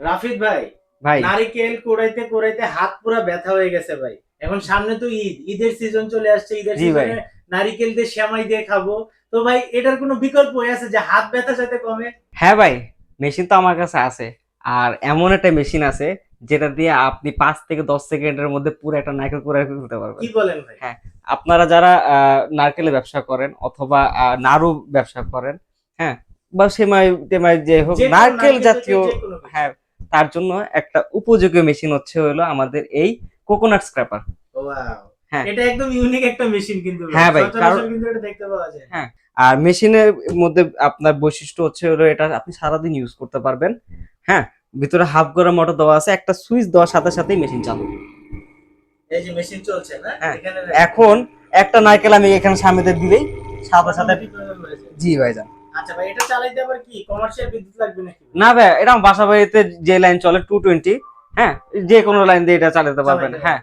রাফিদ ভাই ভাই। নারিকেল কোড়াইতে কোড়াইতে হাত পুরো ব্যথা হয়ে গেছে ভাই। এখন সামনে তো ঈদ ঈদের সিজন চলে আসছে ঈদের সিজনে নারিকেল দিয়ে শ্যামাই দিয়ে খাব। তো ভাই এটার কোনো বিকল্প আছে যে হাত ব্যথা সাথে কমে? হ্যাঁ ভাই মেশিন তো আমার কাছে আছে। আর এমন একটা মেশিন আছে যেটা দিয়ে আপনি পাঁচ থেকে দশ সেকেন্ডের মধ্যে পুরো একটা নারকেল করে ফেলতে পারবেন। কি বলেন ভাই? আপনারা যারা আহ, নারকেলের ব্যবসা করেন অথবা নাড়ু ব্যবসা করেন হ্যাঁ বা সেমাই টেমাই যে হোক নারকেল জাতীয়। হ্যাঁ তার জন্য একটা উপযোগী মেশিন হচ্ছে হলো আমাদের এই কোকোনাট স্ক্র্যাপার. হ্যাঁ। এটা একদম ইউনিক একটা মেশিন কিন্তু। হ্যাঁ ভাই, কারণ- কিন্তু এটা দেখতে পাওয়া যায়। না। আর মেশিনের মধ্যে আপনার বৈশিষ্ট্য হচ্ছে হলো এটা আপনি সারাদিন ইউজ করতে পারবেন। হ্যাঁ ভিতরে হাফ গড়া মোটর দেওয়া আছে একটা সুইচ দেওয়ার সাথে সাথেই মেশিন চালু। এই যে মেশিন চলছে না? হ্যাঁ, এখন একটা নারকেল আমি এখানে সামনে দিয়ে দিলেই সাথে সাথে হয়ে জি ভাইজান। আচ্ছা ভাই এটা চালাইতে আবার কি? কমার্শিয়াল বিদ্যুৎ লাগবে নাকি? না ভাই এটা বাসা বাড়িতে যে লাইন চলে টু টোয়েন্টি হ্যাঁ? যে কোনো লাইন দিয়ে এটা চালাতে পারবেন। হ্যাঁ।